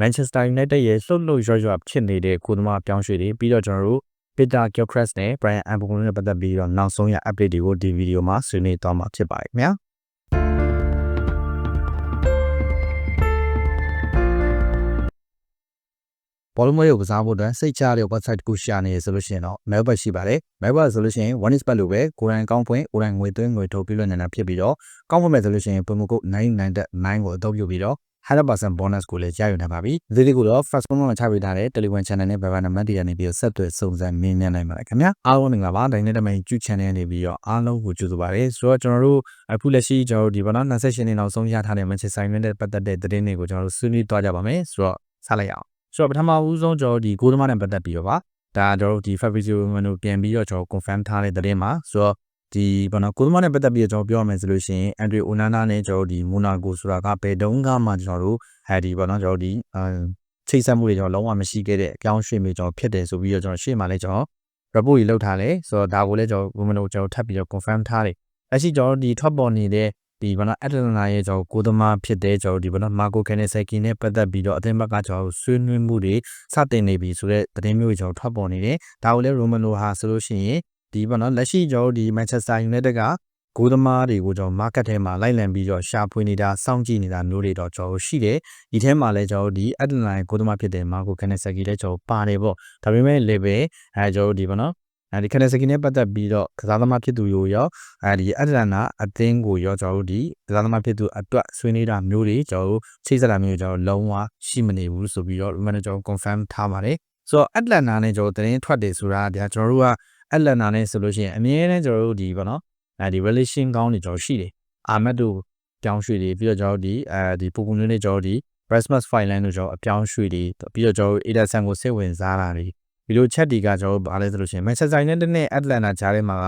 Manchester United ရဲ့လှုပ်လှုပ်ရွရွဖြစ်နေတဲ့ကိုသမားပြောင်းရွှေ့တွေပြီးတော့ကျွန်တော်တို့ Peter Gilchrist နဲ့ Brian Mbeumo နဲ့ပတ်သက်ပြီးတော့နောက်ဆုံးရ update တွေကိုဒီဗီဒီယိုမှာဆွေးနွေးသွားမှာဖြစ်ပါတယ်ခင်ဗျာဘောလုံးမရုပ်ကစားဖို့အတွက်စိတ်ချရတဲ့ website တစ်ခုရှာနေရဆိုလို့ရှိရင်တော့ Melbourne ရှိပါတယ်။ Melbourne ဆိုလို့ရှိရင် one is bet လို့ပဲကိုယ်တိုင်ကောင်းဖွင့်ကိုယ်တိုင်ငွေသွင်းငွေထုတ်ပြီးလွှတ်နေတာဖြစ်ပြီးတော့ကောင်းဖွင့်မယ်ဆိုလို့ရှိရင် promo code 999ကိုအသုံးပြုပြီးတော့ 100% bonus ကိုလည်းရယူနိုင်ပါပြီ။ဒီလေးကိုတော့ first promo မှာချပေးထားတဲ့ Telegram channel နဲ့ Viber နံပါတ်တွေကနေပြီးတော့ဆက်သွယ်စုံစမ်းမင်းမြန်းနိုင်ပါတယ်ခင်ဗျာ။အားလုံးမင်္ဂလာပါ။ဒိုင်နဲ့တမိန်ကျူ channel နေပြီးတော့အားလုံးကိုကြိုဆိုပါရစေ။ဆိုတော့ကျွန်တော်တို့အခုလက်ရှိကျွန်တော်တို့ဒီဘောနော်28နှစ်နောက်ဆုံးရထားတဲ့ Manchester United နဲ့ပတ်သက်တဲ့သတင်းတွေကိုကျွန်တော်တို့ဆွေးနွေးသွားကြပါမယ်။ဆိုတော့ဆက်လိုက်အောင်။ဆိုတော့ပထမဦးဆုံးကျွန်တော်တို့ဒီဂိုးသမားနဲ့ပတ်သက်ပြီးတော့ပါဒါကျွန်တော်တို့ဒီ Fabrizio Romano ပြန်ပြီးတော့ကျွန်တော် confirm ထားတဲ့သတင်းမှာဆိုတော့ ဒီဘာနော်ကိုသမားနဲ့ပတ်သက်ပြီးတော့ကျွန်တော်ပြောရမယ်ဆိုလို့ရှိရင်အန်ဒရီအိုနာနာနဲ့ကျွန်တော်ဒီမိုနာကိုဆိုတာကဘယ်တုန်းကမှကျွန်တော်တို့အဲဒီဘာနော်ကျွန်တော်ဒီအချိတ်ဆက်မှုတွေကျွန်တော်လုံးဝမရှိခဲ့တဲ့အကြောင်းရွှေ့မျိုးကျွန်တော်ဖြစ်တယ်ဆိုပြီးတော့ကျွန်တော်ရှေ့မှာလည်းကျွန်တော် report ကြီးလုပ်ထားတယ်ဆိုတော့ဒါကိုလည်းကျွန်တော် Romano ကျွန်တော်ထပ်ပြီးတော့ confirm ထားတယ်လက်ရှိကျွန်တော်ဒီထွက်ပေါ်နေတဲ့ဒီဘာနော်အက်တလနာရဲ့ကျွန်တော်ကိုသမားဖြစ်တဲ့ကျွန်တော်ဒီဘာနော်မာကိုကန်နဆက်ကီနဲ့ပတ်သက်ပြီးတော့အသင်းဘက်ကကျွန်တော်ဆွေးနွေးမှုတွေစတင်နေပြီဆိုတဲ့သတင်းမျိုးကျွန်တော်ထွက်ပေါ်နေတယ်ဒါကိုလည်း Romano ဟာဆိုလို့ရှိရင် ဒီပေါ့နော်လက်ရှိကျွန်တော်ဒီ Manchester United ကဂိုးသမားတွေကိုကျွန်တော် market ထဲမှာလိုက်လံပြီးတော့ရှာဖွေနေတာစောင့်ကြည့်နေတာမျိုးတွေတော့ကျွန်တော်ရှိတယ်ဒီထဲမှာလည်းကျွန်တော်ဒီ Atlanta ဂိုးသမားဖြစ်တဲ့ Marco Canesaki လည်းကျွန်တော်ပါတယ်ပေါ့ဒါပေမဲ့လည်းပဲအဲကျွန်တော်ဒီပေါ့နော်အဲဒီ Canesaki နဲ့ပတ်သက်ပြီးတော့ကစားသမားဖြစ်သူရောရောအဲဒီ Atlanta အသင်းကိုရောကျွန်တော်ဒီကစားသမားဖြစ်သူအတွက်ဆွေးနွေးတာမျိုးတွေကျွန်တော်ချိတ်ဆက်တာမျိုးကျွန်တော်လုံးဝရှိမနေဘူးဆိုပြီးတော့ manager confirm ထားပါတယ်ဆိုတော့ Atlanta နဲ့ကျွန်တော်သတင်းထွက်တယ်ဆိုတာဒါကျွန်တော်တို့က အက်လန်နာနဲ့ဆိုလို့ရှိရင်အမြဲတမ်းကျွန်တော်တို့ဒီပေါ့နော်အဲဒီ relation ကောင်းနေကျွန်တော်ရှိတယ်အာမတ်တို့ပြောင်းရွှေ့တွေပြီးတော့ကျွန်တော်တို့ဒီအဲဒီပိုကူနွေးနဲ့ကျွန်တော်တို့ဒီ Christmas Finland တို့ကျွန်တော်အပြောင်းရွှေ့တွေပြီးတော့ကျွန်တော်တို့ Ederson ကိုစိတ်ဝင်စားတာတွေဒီလိုချက်တွေကကျွန်တော်တို့ဘာလဲဆိုလို့ရှိရင် Manchester United နဲ့ Atlanta ကြားထဲမှာက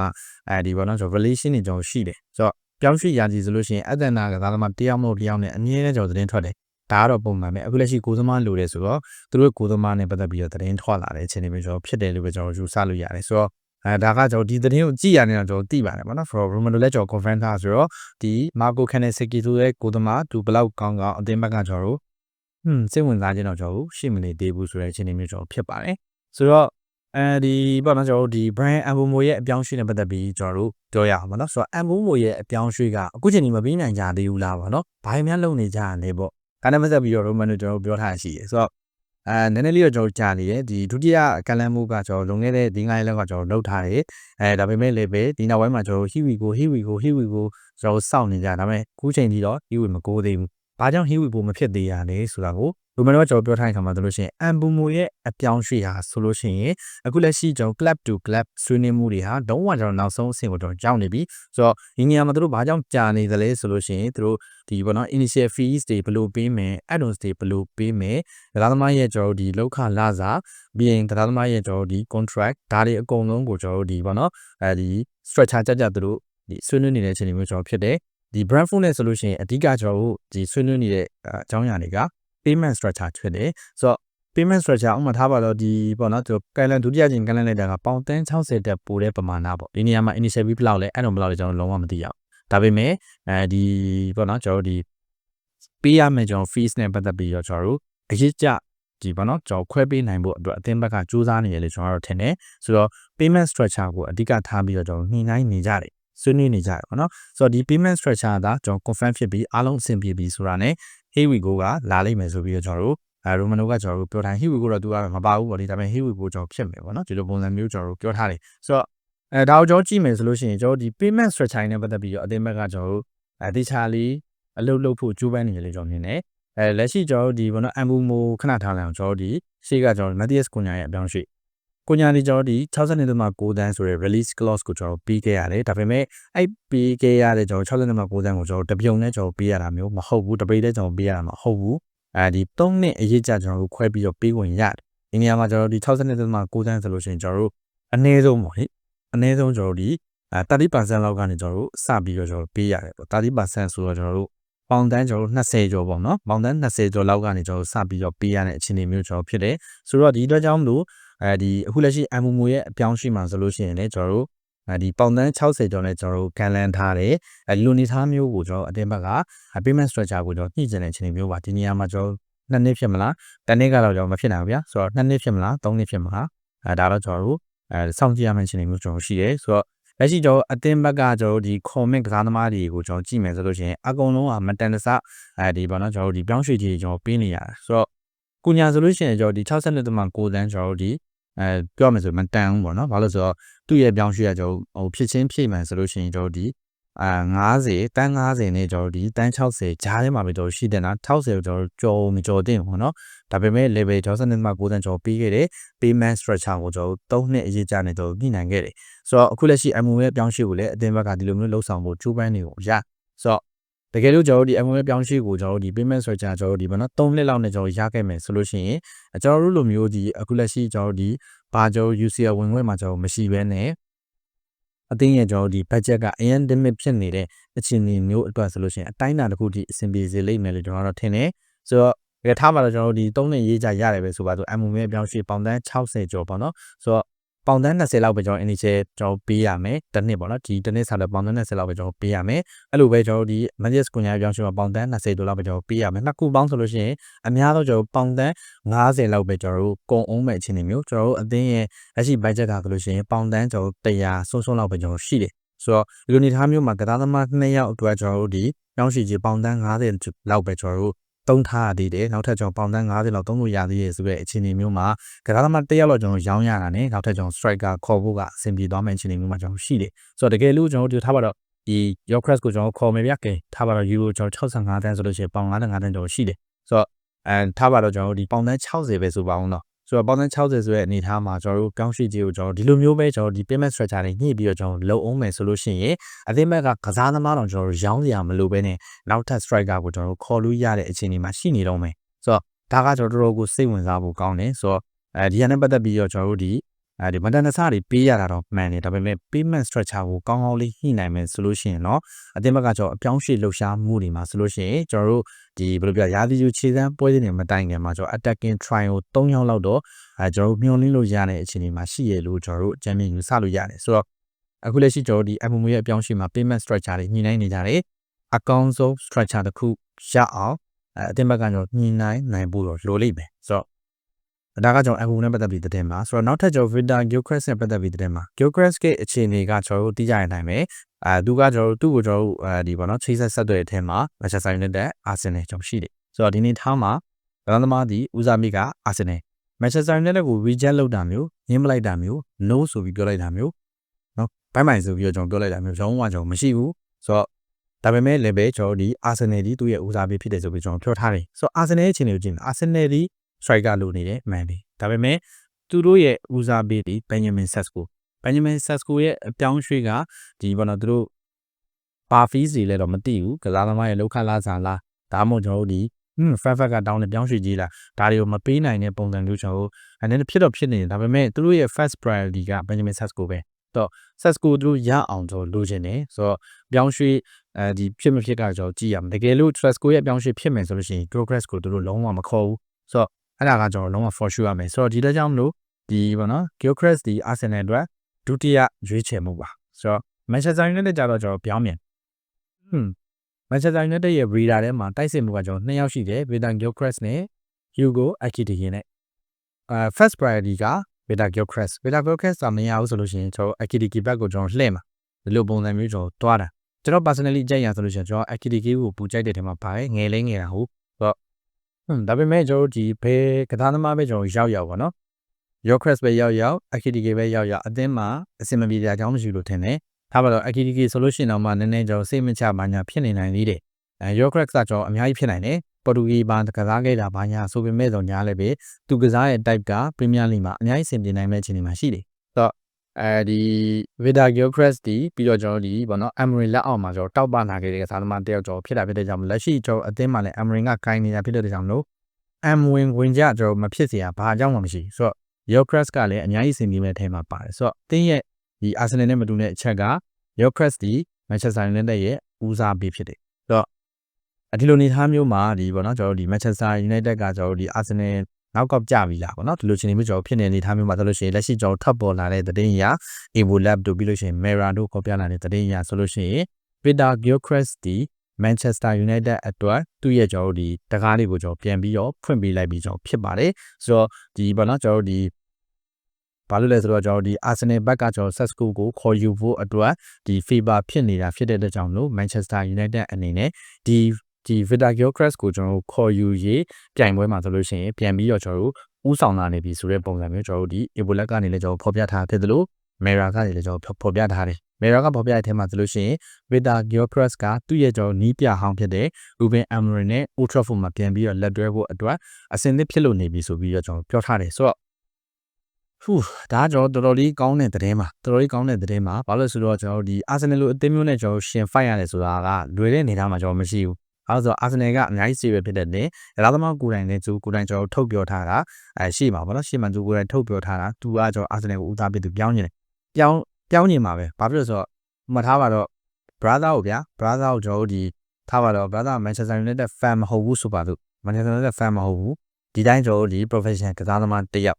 အဲဒီပေါ့နော်ကျွန်တော် relation တွေကျွန်တော်ရှိတယ်ဆိုတော့ပြောင်းရွှေ့ရာကြီးဆိုလို့ရှိရင် Atlanta ကစားသမားတယောက်မဟုတ်တယောက်နဲ့အမြဲတမ်းကျွန်တော်သတင်းထွက်တယ်ဒါကတော့ပုံမှန်ပဲအခုလက်ရှိကိုသမားလိုတယ်ဆိုတော့သူတို့ကိုသမားနဲ့ပတ်သက်ပြီးတော့သတင်းထွက်လာတဲ့အခြေအနေမျိုးကျွန်တော်ဖြစ်တယ်လို့ပဲကျွန်တော်ယူဆလို့ရတယ်ဆိုတော့ အဲဒါကကျွန်တော်ဒီသတင်းကိုကြည့်ရနေတာကျွန်တော်သိပါတယ်ပေါ့နော် for Romano လည်းကျွန်တော် confirm ထားဆိုတော့ဒီ Marco Canesecchi ဆိုတဲ့ကိုသမားသူဘလောက်ကောင်းကောင်းအသင်းဘက်ကကျွန်တော်တို့ဟွန်းစိတ်ဝင်စားခြင်းတော့ကျွန်တော်ရှေ့မနေသေးဘူးဆိုတဲ့အခြေအနေမျိုးကျွန်တော်ဖြစ်ပါတယ်ဆိုတော့အဲဒီပေါ့နော်ကျွန်တော်တို့ဒီ Brian Mbeumo ရဲ့အပြောင်းရွှေ့နဲ့ပတ်သက်ပြီးကျွန်တော်တို့ပြောရအောင်ပေါ့နော်ဆိုတော့ Mbeumo ရဲ့အပြောင်းရွှေ့ကအခုချိန်ကြီးမပြီးနိုင်ကြသေးဘူးလားပေါ့နော်ဘာမှမလုပ်နေကြရလဲပေါ့ဒါနဲ့မဆက်ပြီးတော့ Romano ကျွန်တော်တို့ပြောထားရှိတယ်ဆိုတော့ အဲနည်းနည်းလေးတော့ကျွန်တော်ကြာနေတယ်ဒီဒုတိယကန်လန်မှုကကျွန်တော်လွန်ခဲ့တဲ့ဒီငါးရက်လောက်ကကျွန်တော်လုပ်ထားတယ်အဲဒါပေမဲ့လည်းပဲဒီနောက်ပိုင်းမှာကျွန်တော်ဟီဝီကိုဟီဝီကိုဟီဝီကိုကျွန်တော်စောင့်နေကြဒါပေမဲ့ခုချိန်ကြီးတော့ဟီဝီမကိုးသေးဘူးဘာကြောင့်ဟီဝီကိုမဖြစ်သေးရလဲဆိုတာကို လူမန်တော့ကျွန်တော်ပြောထားတဲ့အခါမှာဆိုလို့ရှိရင်အမ်ဘူမိုရဲ့အပြောင်းရွှေ့ဟာဆိုလို့ရှိရင်အခုလက်ရှိကျွန်တော် club to club ဆွေးနွေးမှုတွေဟာလုံးဝကျွန်တော်နောက်ဆုံးအဆင့်ကိုကျွန်တော်ကြောက်နေပြီဆိုတော့ဒီနေရာမှာတို့ဘာကြောင့်ကြာနေသလဲဆိုလို့ရှိရင်တို့ဒီဘောနော် initial fees တွေဘယ်လိုပေးမယ် add-ons တွေဘယ်လိုပေးမယ်တရားသမားရဲ့ကျွန်တော်ဒီလောက်ခလာစားပြီးရင်တရားသမားရဲ့ကျွန်တော်ဒီ contract ဒါတွေအကုန်လုံးကိုကျွန်တော်ဒီဘောနော်အဲဒီ structure ကြကြတို့ဒီဆွေးနွေးနေတဲ့အခြေအနေမျိုးကျွန်တော်ဖြစ်တယ်ဒီ Brentford နဲ့ဆိုလို့ရှိရင်အဓိကကျွန်တော်တို့ဒီဆွေးနွေးနေတဲ့အကြောင်းအရာတွေက payment structure ဖြစ်တယ်ဆိုတော့ payment structure ဥပမာထားပါတော့ဒီပေါ့နော်သူကိုင်လန်ဒုတိယကျင်ကိုင်လန်လိုက်တာကပေါင်တန်း60တက်ပိုတဲ့ပမာဏပေါ့ဒီနေရာမှာ initial fee ဘယ်လောက်လဲအဲ့တော့ဘယ်လောက်လဲကျွန်တော်လုံးဝမသိရအောင်ဒါပေမဲ့အဲဒီပေါ့နော်ကျွန်တော်တို့ဒီပေးရမယ်ကျွန်တော် fees နဲ့ပတ်သက်ပြီးတော့ကျွန်တော်တို့အရေးကြဒီပေါ့နော်ကျွန်တော်ခွဲပေးနိုင်ဖို့အတွက်အသင်းဘက်ကစူးစမ်းနေရလေကျွန်တော်တို့ထင်တယ်ဆိုတော့ payment structure ကိုအဓိကထားပြီးတော့ကျွန်တော်ညှိနှိုင်းနေကြတယ်ဆွေးနွေးနေကြရပါတော့ဆိုတော့ဒီ payment structure ကကျွန်တော် confirm ဖြစ်ပြီးအားလုံးအဆင်ပြေပြီဆိုတာ ਨੇ hey we go ကလာလိမ့်မယ်ဆိုပြီးတော့ကျွန်တော်တို့အဲ Romano ကကျွန်တော်တို့ပြောထား hey we go တော့သူကမပါဘူးပေါ့လေဒါပေမဲ့ hey we go ကျွန်တော်ဖြစ်မယ်ပေါ့နော်ဒီလိုပုံစံမျိုးကျွန်တော်တို့ပြောထားတယ်ဆိုတော့အဲဒါကိုကျွန်တော်ကြည့်မယ်ဆိုလို့ရှိရင်ကျွန်တော်ဒီ payment structure နဲ့ပတ်သက်ပြီးတော့အသင်းဘက်ကကျွန်တော်တို့အဲတေချာလေးအလုပ်လုပ်ဖို့ကြိုးပမ်းနေတယ်လို့ကျွန်တော်မြင်တယ်အဲလက်ရှိကျွန်တော်တို့ဒီဘောနော်အမ်ဘူမိုခဏထားလိုက်အောင်ကျွန်တော်တို့ဒီရှေ့ကကျွန်တော် Matthias Cunha ရဲ့အပြောင်းရွှေ့ ကိုညာဒီကျွန်တော်ဒီ62.9တန်းဆိုရယ် release clause ကိုကျွန်တော်ပြီးခဲ့ရတယ်ဒါပေမဲ့အဲ့ပြီးခဲ့ရတဲ့ကျွန်တော်62.9တန်းကိုကျွန်တော်တပြုံနဲ့ကျွန်တော်ပြီးရတာမျိုးမဟုတ်ဘူးတပိတ်နဲ့ကျွန်တော်ပြီးရတာမဟုတ်ဘူးအဲဒီ3နှစ်အရေးကြကျွန်တော်တို့ခွဲပြီးတော့ပြီးဝင်ရတယ်ဒီနေရာမှာကျွန်တော်ဒီ62.9တန်းဆိုလို့ရှိရင်ကျွန်တော်တို့အနည်းဆုံးပေါ့ဟိအနည်းဆုံးကျွန်တော်တို့ဒီအဲ30%လောက်ကနေကျွန်တော်တို့စပြီးတော့ကျွန်တော်ပေးရတယ်ပေါ့30%ဆိုတော့ကျွန်တော်တို့ပေါင်တန်းကျွန်တော်တို့20ကျော်ပေါ့နော်ပေါင်တန်း20ကျော်လောက်ကနေကျွန်တော်တို့စပြီးတော့ပေးရတဲ့အခြေအနေမျိုးကျွန်တော်ဖြစ်တယ်ဆိုတော့ဒီအတွက်ကြောင့်မလို့ အဲဒီအခုလက်ရှိအမ်မူမူရဲ့အပြောင်းရှိမှဆိုလို့ရှိရင်လည်းကျွန်တော်တို့အဲဒီပေါင်တန်း60ကျော်နဲ့ကျွန်တော်တို့ကန်လန်ထားတယ်အဲဒီလိုနေသားမျိုးကိုကျွန်တော်အတင်းဘက်က payment structure ကိုကျွန်တော်ညှိကျင်တဲ့အခြေအနေမျိုးပါဒီနေရာမှာကျွန်တော်နှစ်နှစ်ဖြစ်မလားတစ်နှစ်ကတော့ကျွန်တော်မဖြစ်နိုင်ဘူးဗျာဆိုတော့နှစ်နှစ်ဖြစ်မလားသုံးနှစ်ဖြစ်မလားအဲဒါတော့ကျွန်တော်တို့အဲစောင့်ကြည့်ရမယ့်အခြေအနေမျိုးကျွန်တော်ရှိတယ်ဆိုတော့လက်ရှိကျွန်တော်အတင်းဘက်ကကျွန်တော်ဒီ comment ကစားသမားတွေကိုကျွန်တော်ကြည့်မယ်ဆိုလို့ရှိရင်အကုန်လုံးကမတန်တဆအဲဒီပေါ့နော်ကျွန်တော်တို့ဒီပြောင်းရွှေ့ကြီးကျွန်တော်ပေးနေရတယ်ဆိုတော့ကုညာဆိုလို့ရှိရင်ကျွန်တော်ဒီ62.6တန်းကျွန်တော်တို့ဒီ အဲပြောမယ်ဆိုမတန်ဘူးပေါ့နော်ဘာလို့ဆိုတော့သူ့ရဲ့ပြောင်းရွှေ့ရကျွန်တော်ဟိုဖြစ်ချင်းဖြစ်မှန်ဆိုလို့ရှိရင်ကျွန်တော်ဒီအာ90တန်း90နဲ့ကျွန်တော်ဒီတန်း60ဂျားထဲမှာပဲကျွန်တော်ရှိတဲ့နာ60ကိုကျွန်တော်ကြော်မကြော်တင်ပေါ့နော်ဒါပေမဲ့ level 62မှာ9တန်းကျွန်တော်ပြီးခဲ့တယ် payment structure ကိုကျွန်တော်3နှစ်အရေးကြာနေကျွန်တော်ညှိနှိုင်းခဲ့တယ်ဆိုတော့အခုလက်ရှိ MO ရဲ့ပြောင်းရွှေ့ကိုလည်းအတင်းဘက်ကဒီလိုမျိုးလှုပ်ဆောင်ဖို့ကြိုးပမ်းနေကိုရဆိုတော့ တကယ်လို့ကျွန်တော်တို့ဒီ MO ရဲ့ပြောင်းရွှေ့ကိုကျွန်တော်တို့ဒီ payment structure ကျွန်တော်တို့ဒီဘာနော်3နှစ်လောက်နဲ့ကျွန်တော်ရခဲ့မယ်ဆိုလို့ရှိရင်ကျွန်တော်တို့လိုမျိုးဒီအခုလက်ရှိကျွန်တော်တို့ဒီဘာကျွန်တော် UCL ဝင်ခွင့်မှာကျွန်တော်မရှိဘဲနဲ့အတင်းရဲ့ကျွန်တော်ဒီ budget ကအရင် limit ဖြစ်နေတဲ့အခြေအနေမျိုးအတွက်ဆိုလို့ရှိရင်အတိုင်းအတာတစ်ခုထိအဆင်ပြေစေလိမ့်မယ်လို့ကျွန်တော်တို့ထင်တယ်ဆိုတော့တကယ်ထားပါတော့ကျွန်တော်တို့ဒီ3နှစ်ရေးကြရတယ်ပဲဆိုပါဆို MOM ရဲ့ပြောင်းရွှေ့ပေါင်တန်း60ကျော်ပေါ့နော်ဆိုတော့ ပေါင်တန်း20လောက်ပဲကျွန်တော် initial ကျွန်တော်ပေးရမယ်တစ်နှစ်ပေါ့နော်ဒီတစ်နှစ်စားတဲ့ပေါင်တန်း20လောက်ပဲကျွန်တော်ပေးရမယ်အဲ့လိုပဲကျွန်တော်ဒီ Magic ကွန်ရက်ပြောင်းရွှေ့မှာပေါင်တန်း20ဒေါ်လာပဲကျွန်တော်ပေးရမယ်နှစ်ခုပေါင်းဆိုလို့ရှိရင်အများဆုံးကျွန်တော်ပေါင်တန်း90လောက်ပဲကျွန်တော်တို့ကုန်အောင်မဲ့အခြေအနေမျိုးကျွန်တော်တို့အသင်းရဲ့လက်ရှိ budget ကဆိုလို့ရှိရင်ပေါင်တန်းကျွန်တော်100ဆုံးဆုံးလောက်ပဲကျွန်တော်ရှိတယ်ဆိုတော့ဒီလိုနေသားမျိုးမှာကစားသမား2ယောက်အတွက်ကျွန်တော်တို့ဒီပြောင်းရွှေ့ကြီးပေါင်တန်း90လောက်ပဲကျွန်တော်တို့ သုံးထားရသေးတယ်နောက်ထပ်ကျွန်တော်ပေါင်တန်း90လောက်သုံးလို့ရသေးတယ်ဆိုတဲ့အခြေအနေမျိုးမှာကစားသမားတစ်ယောက်လောက်ကျွန်တော်ရောင်းရတာနဲ့နောက်ထပ်ကျွန်တော် striker ခေါ်ဖို့ကအဆင်ပြေသွားမယ့်အခြေအနေမျိုးမှာကျွန်တော်ရှိတယ်ဆိုတော့တကယ်လို့ကျွန်တော်တို့ထားပါတော့ဒီ your crash ကိုကျွန်တော်ခေါ်မယ်ဗျကဲထားပါတော့ euro ကျွန်တော်65တန်းဆိုလို့ရှိရင်ပေါင်95တန်းကျွန်တော်ရှိတယ်ဆိုတော့အဲထားပါတော့ကျွန်တော်တို့ဒီပေါင်တန်း60ပဲဆိုပါအောင်တော့ ဆိုတော့ပေါင်တန်း60ဆိုတဲ့အနေအထားမှာကျွန်တော်တို့ကောင်းရှိကြီးကိုကျွန်တော်ဒီလိုမျိုးပဲကျွန်တော်ဒီ payment structure တွေညှိပြီးတော့ကျွန်တော်လုံအောင်မယ်ဆိုလို့ရှိရင်အသင်းဘက်ကကစားသမားတော်ကျွန်တော်တို့ရောင်းစရာမလိုဘဲနဲ့နောက်ထပ် striker ကိုကျွန်တော်တို့ခေါ်လို့ရတဲ့အခြေအနေမှာရှိနေတော့မယ်ဆိုတော့ဒါကကျွန်တော်တို့ကိုစိတ်ဝင်စားဖို့ကောင်းတယ်ဆိုတော့အဲဒီဟာနဲ့ပတ်သက်ပြီးတော့ကျွန်တော်တို့ဒီ အဲဒီမတန်တဆတွေပေးရတာတော့မှန်တယ်ဒါပေမဲ့ payment structure ကိုကောင်းကောင်းလေးညှိနိုင်မယ်ဆိုလို့ရှိရင်တော့အတင်းဘက်ကကျွန်တော်အပြောင်းရွှေ့လှုပ်ရှားမှုတွေမှာဆိုလို့ရှိရင်ကျွန်တော်တို့ဒီဘယ်လိုပြောရာသီယူခြေစမ်းပွဲစဉ်တွေမတိုင်ခင်မှာကျွန်တော် attacking trial ကို၃ယောက်လောက်တော့အဲကျွန်တော်တို့မျှော်လင့်လို့ရတဲ့အခြေအနေမှာရှိရလို့ကျွန်တော်တို့အကြံဉာဏ်ယူဆလို့ရတယ်ဆိုတော့အခုလက်ရှိကျွန်တော်ဒီ MMO ရဲ့အပြောင်းရွှေ့မှာ payment structure တွေညှိနှိုင်းနေကြတယ်အကောင့်ဆုံး structure တစ်ခုရအောင်အဲအတင်းဘက်ကကျွန်တော်ညှိနှိုင်းနိုင်ဖို့တော့လိုလိမ့်မယ် ဒါကကျွန်တော် MMO နဲ့ပတ်သက်ပြီးတဲ့မှာဆိုတော့နောက်ထပ်ကျွန်တော် Vita Gilchrist နဲ့ပတ်သက်ပြီးတဲ့မှာ Gilchrist ရဲ့အခြေအနေကကျွန်တော်တို့သိကြရနိုင်မယ်အဲသူကကျွန်တော်တို့သူ့ကိုကျွန်တော်တို့အဲဒီပေါ့နော်ချိတ်ဆက်ဆက်တဲ့အထက်မှာ Manchester United Arsenal ကျွန်တော်ရှိတယ်ဆိုတော့ဒီနေ့ထားမှာဘယ်သမားဒီဦးစားမိက Arsenal Manchester United ကို reject လုပ်တာမျိုးညှင်းမလိုက်တာမျိုး no ဆိုပြီးပြောလိုက်တာမျိုးနော်ဘိုင်းမိုင်ဆိုပြီးတော့ကျွန်တော်ပြောလိုက်တာမျိုးကျွန်တော်ကကျွန်တော်မရှိဘူးဆိုတော့ဒါပေမဲ့လည်းပဲကျွန်တော်ဒီ Arsenal ဒီသူ့ရဲ့ဦးစားပေးဖြစ်တယ်ဆိုပြီးကျွန်တော်ပြောထားတယ်ဆိုတော့ Arsenal ရဲ့အခြေအနေကိုကြည့်ရင် Arsenal ဒီ striker လိုနေတယ် man ဒီဒါပေမဲ့သူတို့ရဲ့ဦးစားပေးဒီ Benjamin Sesko Benjamin Sesko ရဲ့အပြောင်းရွှေ့ကဒီဘောနော်သူတို့ဘာဖီးစီလဲတော့မသိဘူးကစားသမားရဲ့လောက်ခလာစားလားဒါမှမဟုတ်ကျွန်တော်တို့ဒီဟွန်းဖက်ဖက်ကတောင်းတဲ့ပြောင်းရွှေ့ကြီးလားဒါတွေကိုမပေးနိုင်တဲ့ပုံစံမျိုးကျွန်တော်တို့အနေနဲ့ဖြစ်တော့ဖြစ်နေတယ်ဒါပေမဲ့သူတို့ရဲ့ first priority က Benjamin Sesko ပဲတော့ Sesko သူတို့ရအောင်ကျွန်တော်လိုချင်တယ်ဆိုတော့ပြောင်းရွှေ့အဲဒီဖြစ်မဖြစ်ကကျွန်တော်ကြည့်ရမယ်တကယ်လို့ Sesko ရဲ့ပြောင်းရွှေ့ဖြစ်မယ်ဆိုလို့ရှိရင် progress ကိုသူတို့လုံးဝမခေါ်ဘူးဆိုတော့ အဲ့ဒါကကျွန်တော်လုံးဝ for sure ရမယ်ဆိုတော့ဒီလက်ကြောင့်မလို့ဒီပေါ့နော် Gilchrist ဒီ Arsenal အတွက်ဒုတိယရွေးချယ်မှုပါဆိုတော့ Manchester United ကြတော့ကျွန်တော်ပြောင်းမြန်ဟွန်း Manchester United ရဲ့ breeder ထဲမှာတိုက်စစ်မှုကကျွန်တော်နှစ်ယောက်ရှိတယ် Vitor Gilchrist နဲ့ Hugo Ekitike နဲ့အဲ first priority က Vitor Gilchrist Vitor Gilchrist ကမရဘူးဆိုလို့ရှိရင်ကျွန်တော် Ekitike ဘက်ကိုကျွန်တော်လှည့်မှာဒီလိုပုံစံမျိုးကျွန်တော်တွားတာကျွန်တော် personally ကြိုက်ရဆိုလို့ရှိရင်ကျွန်တော် Ekitike ကိုပူကြိုက်တဲ့ထဲမှာပါတယ်ငယ်လေးငယ်တာဟုတ်ဆိုတော့ ဟွန်းဒါပေမဲ့ကျွန်တော်ဒီဘယ်ကစားသမားပဲကျွန်တော်ရောက်ရောက်ပါနော် Gilchrist ပဲရောက်ရောက် Ekitike ပဲရောက်ရောက်အသင်းမှာအဆင်မပြေတဲ့အကြောင်းမရှိလို့ထင်တယ်ထားပါတော့ Akitiki ဆိုလို့ရှိရင်တော့မှနည်းနည်းကျွန်တော်စိတ်မချပါညာဖြစ်နေနိုင်သေးတယ်အဲ Yokrax ကကျွန်တော်အများကြီးဖြစ်နိုင်တယ်ပေါ်တူဂီဘာကစားခဲ့တာဘာညာဆိုပေမဲ့တော့ညားလည်းပဲသူကစားရဲ့ type က Premier League မှာအများကြီးဆင်ပြေနိုင်မဲ့အခြေအနေမှာရှိတယ် ဆိုတော့အဲဒီ Vida Gilchrist ဒီပြီးတော့ကျွန်တော်ဒီဘောနော် Emery လက်အောက်မှာကျွန်တော်တောက်ပလာခဲ့တဲ့ကစားသမားတယောက်ကျွန်တော်ဖြစ်တာဖြစ်တဲ့ကြောင့်လက်ရှိကျွန်တော်အသင်းမှာလည်း Emery ကကိုင်းနေတာဖြစ်တဲ့ကြောင့်လို့ M win ဝင်ကြကျွန်တော်မဖြစ်เสียဘာအကြောင်းမှမရှိဆိုတော့ Gilchrist ကလည်းအများကြီးဆင်ပြေမဲ့အထဲမှာပါတယ်ဆိုတော့အသင်းရဲ့ဒီ Arsenal နဲ့မတူတဲ့အချက်က Yokras ဒီ Manchester United ရဲ့ဦးစားပေးဖြစ်တယ်။ဆိုတော့ဒီလိုနေသားမျိုးမှာဒီပေါ့နော်ကျွန်တော်တို့ဒီ Manchester United ကကျွန်တော်တို့ဒီ Arsenal နော က်ကောက်ကြပြီလားပေါ့နော်ဒီလိုချင်းနေမျိုးကျွန်တော်ဖြစ်နေနေသားမျိုးမှာဆိုလို့ရှိရင်လက်ရှိကျွန်တော်ထပ်ပေါ်လာတဲ့သတင်းအရ Evo Lab တို့ပြီးလို့ရှိရင် Mera တို့ခေါ်ပြလာတဲ့သတင်းအရဆိုလို့ရှိရင် Peter Gilchrist ဒီ Manchester United အတွက်သူ့ရဲ့ကျွန်တော်တို့ဒီတကားလေးကိုကျွန်တော်ပြန်ပြီးတော့ဖွင့်ပေးလိုက်ပြီးကျွန်တော်ဖြစ်ပါတယ်ဆိုတော့ဒီပေါ့နော်ကျွန်တော်တို့ဒီဘာလို့လဲဆိုတော့ကျွန်တော်ဒီ Arsenal ဘက်ကကျွန်တော် Sesco ကိုခေါ်ယူဖို့အတွက်ဒီ favor ဖြစ်နေတာဖြစ်တဲ့အတွက်ကြောင့်မလို့ Manchester United အနေနဲ့ဒီ ဒီ Victor Gyökeres ကိုကျွန်တော်တို့ခေါ်ယူရေးပြိုင်ပွဲမှာဆိုလို့ရှိရင်ပြန်ပြီးတော့ကျွန်တော်တို့ဥဆောင်လာနေပြီဆိုတဲ့ပုံစံမျိုးကျွန်တော်တို့ဒီ Ebola ကနေလည်းကျွန်တော်ဖော်ပြထားဖြစ်သလို Mera ကနေလည်းကျွန်တော်ဖော်ပြထားတယ် Mera ကဖော်ပြတဲ့အထက်မှာဆိုလို့ရှိရင် Victor Gyökeres ကသူ့ရဲ့ကျွန်တော်နီးပြဟောင်းဖြစ်တဲ့ Ruben Amorim နဲ့ Old Trafford မှာပြန်ပြီးတော့လက်တွဲဖို့အတွက်အဆင်သင့်ဖြစ်လို့နေပြီဆိုပြီးတော့ကျွန်တော်ပြောထားတယ်ဆိုတော့ဟူးဒါကကျွန်တော်တော်တော်လေးကောင်းတဲ့သတင်းပါတော်တော်လေးကောင်းတဲ့သတင်းပါဘာလို့လဲဆိုတော့ကျွန်တော်ဒီ Arsenal လိုအသင်းမျိုးနဲ့ကျွန်တော်ရှင် fight ရတယ်ဆိုတာကလွယ်တဲ့နေသားမှာကျွန်တော်မရှိဘူး အဲဆိုတော့ Arsenal ကအများကြီးစီပဲဖြစ်တဲ့တင်ရာသမားကိုယ်တိုင်နဲ့သူကိုယ်တိုင်ကျွန်တော်ထုတ်ပြောထားတာအဲရှိမှာပေါ့နော်ရှိမှသူကိုယ်တိုင်ထုတ်ပြောထားတာသူကကျွန်တော် Arsenal ကိုဦးစားပေးသူပြောင်းနေတယ်ပြောင်းပြောင်းနေမှာပဲဘာဖြစ်လို့ဆိုတော့မှတ်ထားပါတော့ brother ကိုဗျာ brother ကိုကျွန်တော်တို့ဒီထားပါတော့ brother Manchester United fan မဟုတ်ဘူးဆိုပါလို့ Manchester United fan မဟုတ်ဘူးဒီတိုင်းကျွန်တော်တို့ဒီ professional ကစားသမားတစ်ယောက်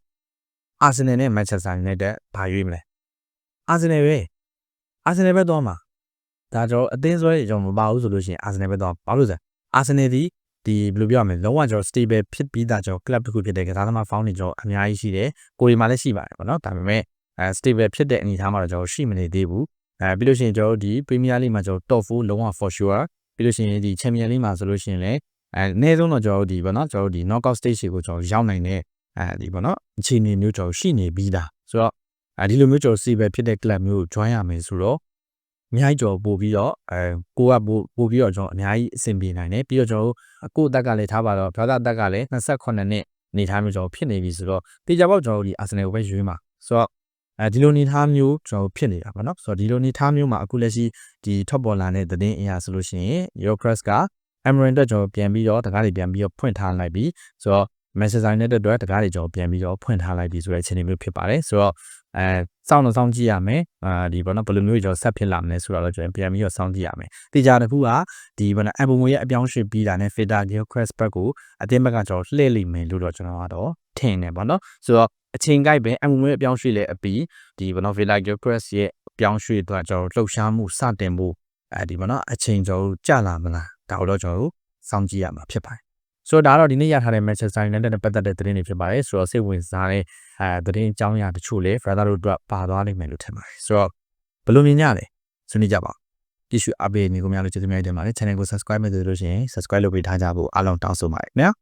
Arsenal နဲ့ Manchester United ဘာရွေးမလဲ Arsenal ပဲ Arsenal ပဲသွားမှာ ဒါကျွန်တော်အသင်းဆွဲကျွန်တော်မပါဘူးဆိုလို့ရှိရင် Arsenal ပဲသွားဘာလို့လဲ Arsenal ဒီဒီဘယ်လိုပြောရမလဲလုံးဝကျွန်တော် stable ဖြစ်ပြီးသားကျွန်တော် club တစ်ခုဖြစ်တဲ့ကစားသမား found တွေကျွန်တော်အများကြီးရှိတယ်ကိုရီမှာလည်းရှိပါတယ်ပေါ့နော်ဒါပေမဲ့အဲ stable ဖြစ်တဲ့အနေအထားမှာတော့ကျွန်တော်ရှိမနေသေးဘူးအဲပြီးလို့ရှိရင်ကျွန်တော်ဒီ Premier League မှာကျွန်တော် top 4လုံးဝ for sure ပြီးလို့ရှိရင်ဒီ Champion League မှာဆိုလို့ရှိရင်လည်းအဲအနည်းဆုံးတော့ကျွန်တော်ဒီပေါ့နော်ကျွန်တော်ဒီ knockout stage ကိုကျွန်တော်ရောက်နိုင်တဲ့အဲဒီပေါ့နော်အခြေအနေမျိုးကျွန်တော်ရှိနေပြီးသားဆိုတော့အဲဒီလိုမျိုးကျွန်တော် stable ဖြစ်တဲ့ club မျိုးကို join ရမယ်ဆိုတော့ အများကြီးကျွန်တော်ပို့ပြီးတော့အဲကိုကပို့ပို့ပြီးတော့ကျွန်တော်အများကြီးအဆင်ပြေနိုင်တယ်ပြီးတော့ကျွန်တော်ကိုယ့်အသက်ကလည်းထားပါတော့ဘာသာအသက်ကလည်း28နှစ်နေထားမျိုးကျွန်တော်ဖြစ်နေပြီဆိုတော့တေချာပေါက်ကျွန်တော်ဒီ Arsenal ကိုပဲရွေးမှာဆိုတော့အဲဒီလိုနေထားမျိုးကျွန်တော်ဖြစ်နေတာပေါ့နော်ဆိုတော့ဒီလိုနေထားမျိုးမှာအခုလက်ရှိဒီထော့ပေါ်လာတဲ့သတင်းအရာဆိုလို့ရှိရင် Eurocross က Emery တက်ကျွန်တော်ပြန်ပြီးတော့တကားတွေပြန်ပြီးတော့ဖွင့်ထားလိုက်ပြီဆိုတော့ Manchester United အတွက်တကားတွေကျွန်တော်ပြန်ပြီးတော့ဖွင့်ထားလိုက်ပြီဆိုတဲ့အခြေအနေမျိုးဖြစ်ပါတယ်ဆိုတော့အဲစောင့်တော့စောင့်ကြည့်ရမယ်အာဒီဘောနော်ဘယ်လိုမျိုးကျွန်တော်ဆက်ဖြစ်လာမလဲဆိုတော့ကျွန်တော်ပြန်ပြီးတော့စောင့်ကြည့်ရမယ်တေချာတစ်ခုကဒီဘောနော်အပုံငွေရဲ့အပြောင်းရွှေ့ပြီးတာနဲ့ Fita Gilchrist ဘက်ကိုအတင်းဘက်ကကျွန်တော်လှည့်လိမ့်မယ်လို့တော့ကျွန်တော်ကတော့ထင်တယ်ဘောနော်ဆိုတော့အချိန်ကိုက်ပဲအပုံငွေအပြောင်းရွှေ့လဲအပြီးဒီဘောနော် Fita Gilchrist ရဲ့အပြောင်းရွှေ့တော့ကျွန်တော်လှုပ်ရှားမှုစတင်ဖို့အဲဒီဘောနော်အချိန်ကျွန်တော်ကြာလာမလားဒါတော့ကျွန်တော်စောင့်ကြည့်ရမှာဖြစ်ပါတယ် ဆိုတော့ဒါကတော့ဒီနေ့ရထားတဲ့ Manchester United နဲ့ပတ်သက်တဲ့သတင်းတွေဖြစ်ပါတယ်ဆိုတော့စိတ်ဝင်စားတဲ့အဲသတင်းအကြောင်းအရာတချို့လည်း Brother တို့အတွက်ပါသွားနိုင်မယ်လို့ထင်ပါတယ်ဆိုတော့ဘယ်လိုမြင်ကြလဲဆွေးနွေးကြပါကြည့်ရှုအပေးနေကုန်များလို့ကျေးဇူးများတင်ပါတယ် channel ကို subscribe မလုပ်လို့ရှိရင် subscribe လုပ်ပေးထားကြဖို့အားလုံးတောင်းဆိုပါတယ်နော်